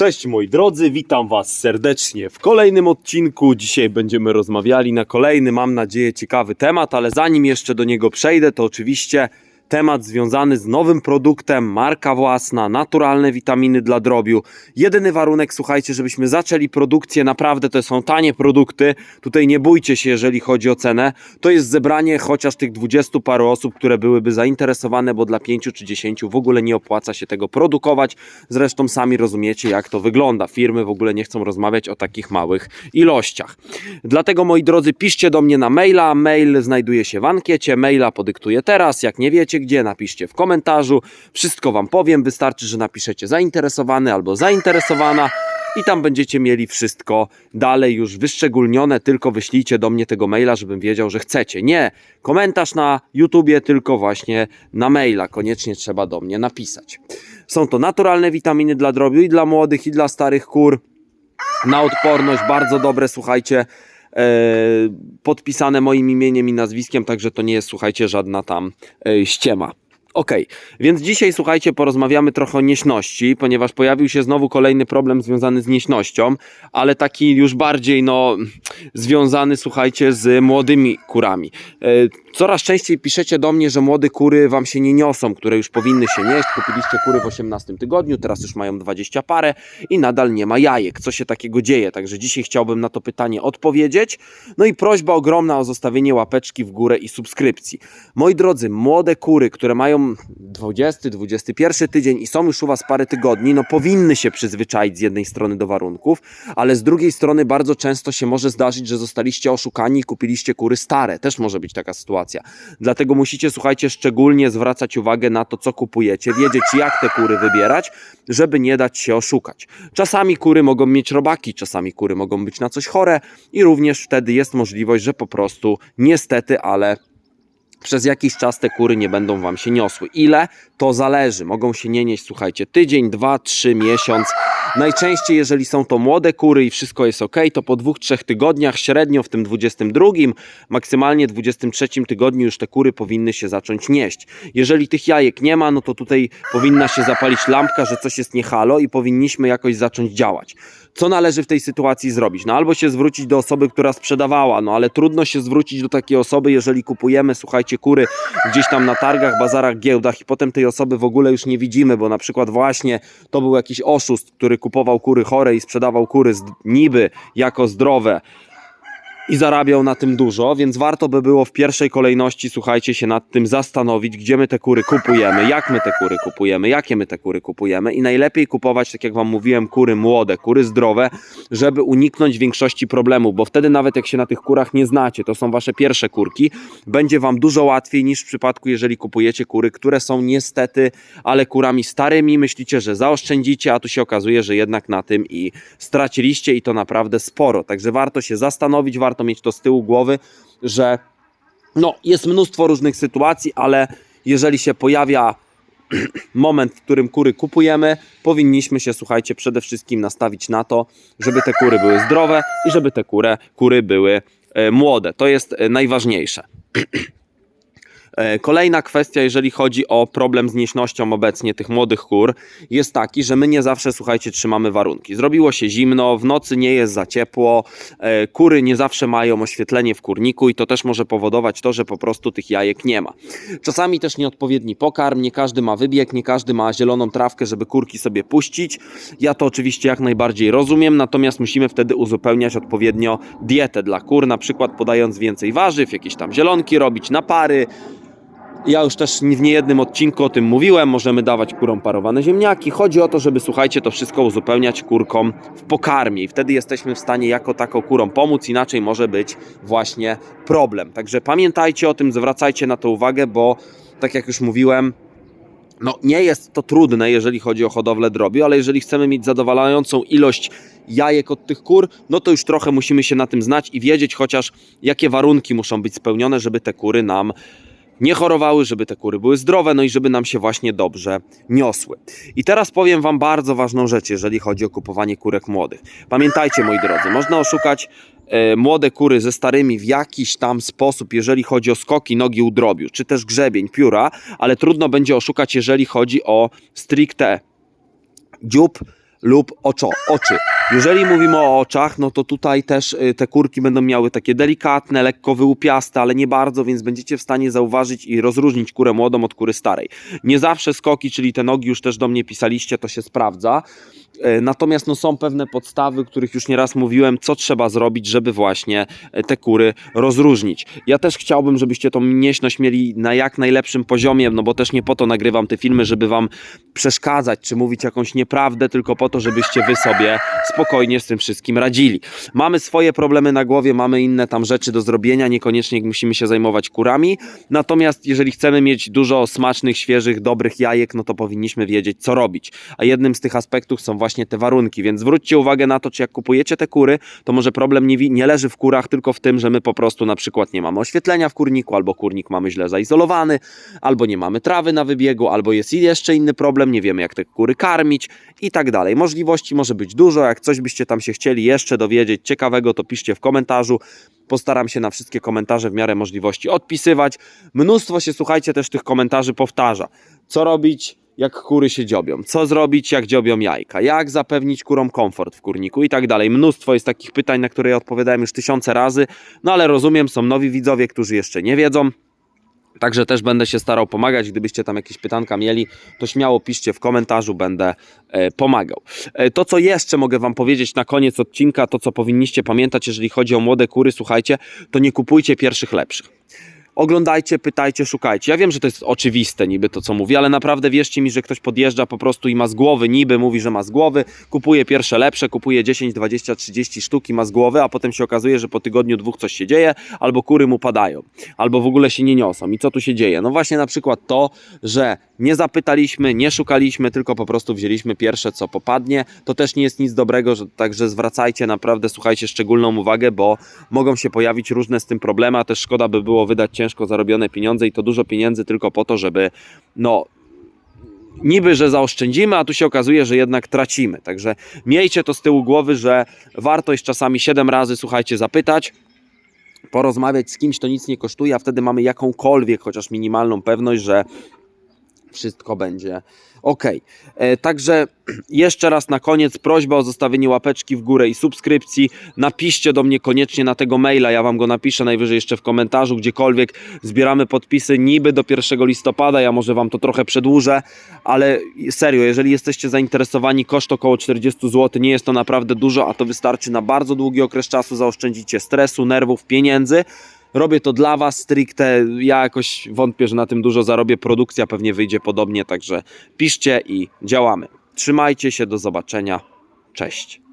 Cześć moi drodzy, witam Was serdecznie w kolejnym odcinku. Dzisiaj będziemy rozmawiali na kolejny, mam nadzieję, ciekawy temat, ale zanim jeszcze do niego przejdę, to oczywiście temat związany z nowym produktem, marka własna, naturalne witaminy dla drobiu. Jedyny warunek, słuchajcie, żebyśmy zaczęli produkcję, naprawdę to są tanie produkty, tutaj nie bójcie się, jeżeli chodzi o cenę, to jest zebranie chociaż tych 20 paru osób, które byłyby zainteresowane, bo dla 5 czy 10 w ogóle nie opłaca się tego produkować. Zresztą sami rozumiecie, jak to wygląda. Firmy w ogóle nie chcą rozmawiać o takich małych ilościach. Dlatego, moi drodzy, piszcie do mnie na maila. Mail znajduje się w ankiecie. Maila podyktuję teraz. Jak nie wiecie gdzie, napiszcie w komentarzu. Wszystko Wam powiem. Wystarczy, że napiszecie zainteresowany albo zainteresowana. I tam będziecie mieli wszystko dalej już wyszczególnione, tylko wyślijcie do mnie tego maila, żebym wiedział, że chcecie. Nie komentarz na YouTubie, tylko właśnie na maila. Koniecznie trzeba do mnie napisać. Są to naturalne witaminy dla drobiu i dla młodych, i dla starych kur. Na odporność, bardzo dobre, słuchajcie. E, podpisane moim imieniem i nazwiskiem, także to nie jest, słuchajcie, żadna tam e, ściema. Okej, więc dzisiaj słuchajcie, porozmawiamy trochę o nieśności, ponieważ pojawił się znowu kolejny problem związany z nieśnością, ale taki już bardziej no związany, słuchajcie, z młodymi kurami. E, Coraz częściej piszecie do mnie, że młode kury wam się nie niosą, które już powinny się nieść. Kupiliście kury w 18 tygodniu, teraz już mają 20 parę i nadal nie ma jajek. Co się takiego dzieje? Także dzisiaj chciałbym na to pytanie odpowiedzieć. No i prośba ogromna o zostawienie łapeczki w górę i subskrypcji. Moi drodzy, młode kury, które mają 20, 21 tydzień i są już u was parę tygodni, no powinny się przyzwyczaić z jednej strony do warunków, ale z drugiej strony bardzo często się może zdarzyć, że zostaliście oszukani i kupiliście kury stare. Też może być taka sytuacja. Dlatego musicie, słuchajcie, szczególnie zwracać uwagę na to, co kupujecie, wiedzieć, jak te kury wybierać, żeby nie dać się oszukać. Czasami kury mogą mieć robaki, czasami kury mogą być na coś chore i również wtedy jest możliwość, że po prostu niestety, ale przez jakiś czas te kury nie będą wam się niosły. Ile? To zależy. Mogą się nie nieść, słuchajcie, tydzień, dwa, trzy, miesiąc. Najczęściej, jeżeli są to młode kury i wszystko jest ok, to po dwóch, trzech tygodniach, średnio w tym 22, maksymalnie 23 tygodniu już te kury powinny się zacząć nieść. Jeżeli tych jajek nie ma, no to tutaj powinna się zapalić lampka, że coś jest niehalo i powinniśmy jakoś zacząć działać. Co należy w tej sytuacji zrobić? No albo się zwrócić do osoby, która sprzedawała, no ale trudno się zwrócić do takiej osoby, jeżeli kupujemy, słuchajcie, kury gdzieś tam na targach, bazarach, giełdach i potem tej osoby w ogóle już nie widzimy, bo na przykład właśnie to był jakiś oszust, który kupował kury chore i sprzedawał kury z- niby jako zdrowe i zarabiał na tym dużo, więc warto by było w pierwszej kolejności, słuchajcie, się nad tym zastanowić, gdzie my te kury kupujemy, jak my te kury kupujemy, jakie my te kury kupujemy i najlepiej kupować, tak jak Wam mówiłem, kury młode, kury zdrowe, żeby uniknąć większości problemów, bo wtedy nawet jak się na tych kurach nie znacie, to są Wasze pierwsze kurki, będzie Wam dużo łatwiej niż w przypadku, jeżeli kupujecie kury, które są niestety, ale kurami starymi, myślicie, że zaoszczędzicie, a tu się okazuje, że jednak na tym i straciliście i to naprawdę sporo, także warto się zastanowić, warto mieć to z tyłu głowy, że no, jest mnóstwo różnych sytuacji, ale jeżeli się pojawia moment, w którym kury kupujemy, powinniśmy się, słuchajcie, przede wszystkim nastawić na to, żeby te kury były zdrowe i żeby te kury, kury były e, młode. To jest e, najważniejsze. E, Kolejna kwestia, jeżeli chodzi o problem z nieśnością obecnie tych młodych kur, jest taki, że my nie zawsze, słuchajcie, trzymamy warunki. Zrobiło się zimno, w nocy nie jest za ciepło, e, kury nie zawsze mają oświetlenie w kurniku i to też może powodować to, że po prostu tych jajek nie ma. Czasami też nieodpowiedni pokarm, nie każdy ma wybieg, nie każdy ma zieloną trawkę, żeby kurki sobie puścić. Ja to oczywiście jak najbardziej rozumiem, natomiast musimy wtedy uzupełniać odpowiednio dietę dla kur, na przykład podając więcej warzyw, jakieś tam zielonki robić, napary, ja już też w niejednym odcinku o tym mówiłem, możemy dawać kurom parowane ziemniaki. Chodzi o to, żeby słuchajcie, to wszystko uzupełniać kurkom w pokarmie i wtedy jesteśmy w stanie jako tako kurom pomóc, inaczej może być właśnie problem. Także pamiętajcie o tym, zwracajcie na to uwagę, bo tak jak już mówiłem, no nie jest to trudne, jeżeli chodzi o hodowlę drobiu, ale jeżeli chcemy mieć zadowalającą ilość jajek od tych kur, no to już trochę musimy się na tym znać i wiedzieć chociaż jakie warunki muszą być spełnione, żeby te kury nam nie chorowały, żeby te kury były zdrowe, no i żeby nam się właśnie dobrze niosły. I teraz powiem Wam bardzo ważną rzecz, jeżeli chodzi o kupowanie kurek młodych. Pamiętajcie, moi drodzy, można oszukać e, młode kury ze starymi w jakiś tam sposób, jeżeli chodzi o skoki, nogi u drobiu, czy też grzebień, pióra, ale trudno będzie oszukać, jeżeli chodzi o stricte dziób, lub oczo, oczy. Jeżeli mówimy o oczach, no to tutaj też y, te kurki będą miały takie delikatne, lekko wyłupiaste, ale nie bardzo, więc będziecie w stanie zauważyć i rozróżnić kurę młodą od kury starej. Nie zawsze skoki, czyli te nogi już też do mnie pisaliście, to się sprawdza. E, Natomiast no, są pewne podstawy, których już nieraz mówiłem, co trzeba zrobić, żeby właśnie e, te kury rozróżnić. Ja też chciałbym, żebyście tą mięśność mieli na jak najlepszym poziomie, no bo też nie po to nagrywam te filmy, żeby wam przeszkadzać, czy mówić jakąś nieprawdę, tylko po to, żebyście wy sobie spokojnie z tym wszystkim radzili. Mamy swoje problemy na głowie, mamy inne tam rzeczy do zrobienia, niekoniecznie musimy się zajmować kurami, natomiast jeżeli chcemy mieć dużo smacznych, świeżych, dobrych jajek, no to powinniśmy wiedzieć, co robić. A jednym z tych aspektów są właśnie te warunki, więc zwróćcie uwagę na to, czy jak kupujecie te kury, to może problem nie, nie leży w kurach, tylko w tym, że my po prostu na przykład nie mamy oświetlenia w kurniku, albo kurnik mamy źle zaizolowany, albo nie mamy trawy na wybiegu, albo jest jeszcze inny problem, nie wiemy jak te kury karmić i tak dalej. Możliwości może być dużo, jak coś byście tam się chcieli jeszcze dowiedzieć ciekawego, to piszcie w komentarzu. Postaram się na wszystkie komentarze w miarę możliwości odpisywać. Mnóstwo się, słuchajcie, też tych komentarzy powtarza. Co robić, jak kury się dziobią? Co zrobić, jak dziobią jajka? Jak zapewnić kurom komfort w kurniku i tak dalej? Mnóstwo jest takich pytań, na które ja odpowiadałem już tysiące razy, no ale rozumiem, są nowi widzowie, którzy jeszcze nie wiedzą. Także też będę się starał pomagać. Gdybyście tam jakieś pytanka mieli, to śmiało piszcie w komentarzu, będę e, pomagał. E, to, co jeszcze mogę Wam powiedzieć na koniec odcinka, to co powinniście pamiętać, jeżeli chodzi o młode kury, słuchajcie, to nie kupujcie pierwszych lepszych. Oglądajcie, pytajcie, szukajcie. Ja wiem, że to jest oczywiste niby to, co mówię, ale naprawdę wierzcie mi, że ktoś podjeżdża po prostu i ma z głowy, niby mówi, że ma z głowy, kupuje pierwsze lepsze, kupuje 10, 20, 30 sztuki, ma z głowy, a potem się okazuje, że po tygodniu, dwóch coś się dzieje, albo kury mu padają, albo w ogóle się nie niosą. I co tu się dzieje? No właśnie na przykład to, że nie zapytaliśmy, nie szukaliśmy, tylko po prostu wzięliśmy pierwsze, co popadnie. To też nie jest nic dobrego, że, także zwracajcie naprawdę, słuchajcie, szczególną uwagę, bo mogą się pojawić różne z tym problemy, a też szkoda by było wydać ciężko zarobione pieniądze i to dużo pieniędzy tylko po to, żeby no niby, że zaoszczędzimy, a tu się okazuje, że jednak tracimy. Także miejcie to z tyłu głowy, że warto jest czasami 7 razy, słuchajcie, zapytać, porozmawiać z kimś, to nic nie kosztuje, a wtedy mamy jakąkolwiek, chociaż minimalną pewność, że wszystko będzie ok. E, także jeszcze raz na koniec prośba o zostawienie łapeczki w górę i subskrypcji. Napiszcie do mnie koniecznie na tego maila, ja wam go napiszę najwyżej jeszcze w komentarzu, gdziekolwiek. Zbieramy podpisy niby do 1 listopada, ja może wam to trochę przedłużę, ale serio, jeżeli jesteście zainteresowani, koszt około 40 zł, nie jest to naprawdę dużo, a to wystarczy na bardzo długi okres czasu, zaoszczędzicie stresu, nerwów, pieniędzy. Robię to dla Was stricte. Ja jakoś wątpię, że na tym dużo zarobię. Produkcja pewnie wyjdzie podobnie, także piszcie i działamy. Trzymajcie się, do zobaczenia. Cześć.